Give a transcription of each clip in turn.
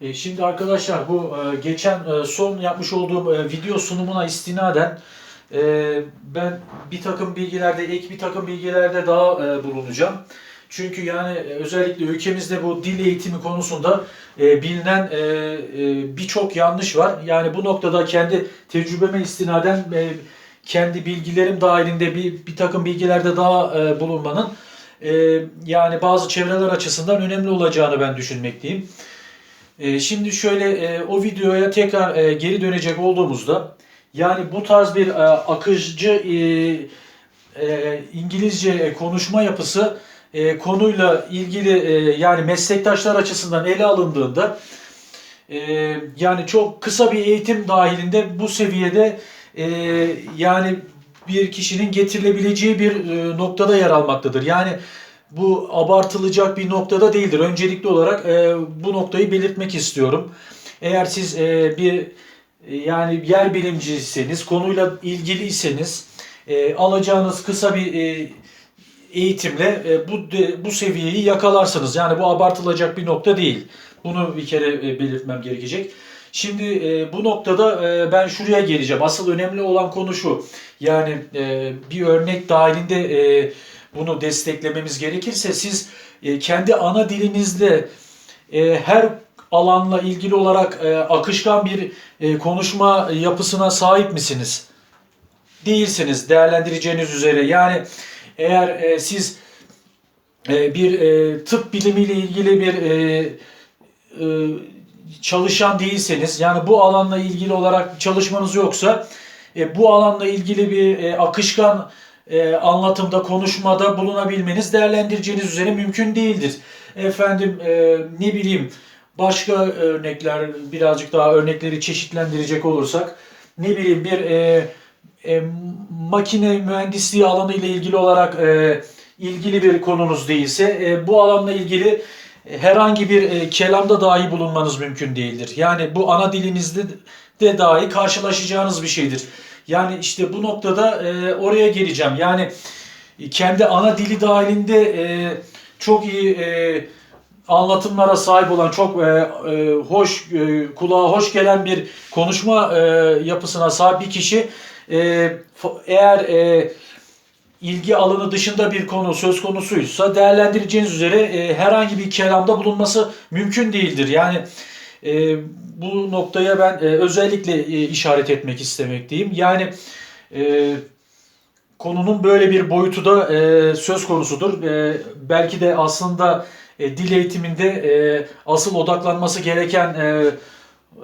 E, Şimdi arkadaşlar bu e, geçen e, son yapmış olduğum video sunumuna istinaden ben bir takım bilgilerde, ek bir takım bilgilerde daha bulunacağım. Çünkü yani özellikle ülkemizde bu dil eğitimi konusunda bilinen birçok yanlış var. Yani bu noktada kendi tecrübeme istinaden kendi bilgilerim dahilinde bir, bir takım bilgilerde daha bulunmanın yani bazı çevreler açısından önemli olacağını ben düşünmekteyim. E, şimdi şöyle e, o videoya tekrar e, geri dönecek olduğumuzda yani bu tarz bir e, akıcı İngilizce konuşma yapısı konuyla ilgili yani meslektaşlar açısından ele alındığında yani çok kısa bir eğitim dahilinde bu seviyede yani bir kişinin getirilebileceği bir noktada yer almaktadır. Yani bu abartılacak bir noktada değildir. Öncelikli olarak e, bu noktayı belirtmek istiyorum. Eğer siz e, bir e, yani yer bilimcisiniz, konuyla ilgiliyseniz e, alacağınız kısa bir e, eğitimle e, bu de- bu seviyeyi yakalarsınız. Yani bu abartılacak bir nokta değil. Bunu bir kere e, belirtmem gerekecek. Şimdi e, bu noktada e, ben şuraya geleceğim. Asıl önemli olan konu şu. Yani e, bir örnek dahilinde e, bunu desteklememiz gerekirse siz e, kendi ana dilinizde e, her alanla ilgili olarak e, akışkan bir konuşma yapısına sahip misiniz? Değilsiniz değerlendireceğiniz üzere. Yani eğer siz bir tıp bilimiyle ilgili bir çalışan değilseniz yani bu alanla ilgili olarak çalışmanız yoksa bu alanla ilgili bir e, akışkan e, anlatımda, konuşmada bulunabilmeniz değerlendireceğiniz üzere mümkün değildir. Efendim e, ne bileyim başka örnekler birazcık daha örnekleri çeşitlendirecek olursak ne bileyim bir e, e, makine mühendisliği alanı ile ilgili olarak e, ilgili bir konunuz değilse e, bu alanla ilgili herhangi bir e, kelamda dahi bulunmanız mümkün değildir. Yani bu ana dilinizde de dahi karşılaşacağınız bir şeydir. Yani işte bu noktada e, oraya geleceğim. Yani kendi ana dili dahilinde e, çok iyi e, anlatımlara sahip olan çok e, e, hoş e, kulağa hoş gelen bir konuşma e, yapısına sahip bir kişi e, eğer e, ilgi alanı dışında bir konu söz konusuysa değerlendireceğiniz üzere e, herhangi bir kelamda bulunması mümkün değildir. Yani e, bu noktaya ben e, özellikle e, işaret etmek istemekteyim. Yani e, konunun böyle bir boyutu da e, söz konusudur. E, belki de aslında e, dil eğitiminde e, asıl odaklanması gereken e,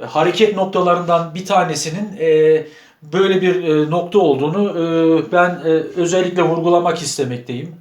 hareket noktalarından bir tanesinin e, böyle bir e, nokta olduğunu e, ben e, özellikle vurgulamak istemekteyim.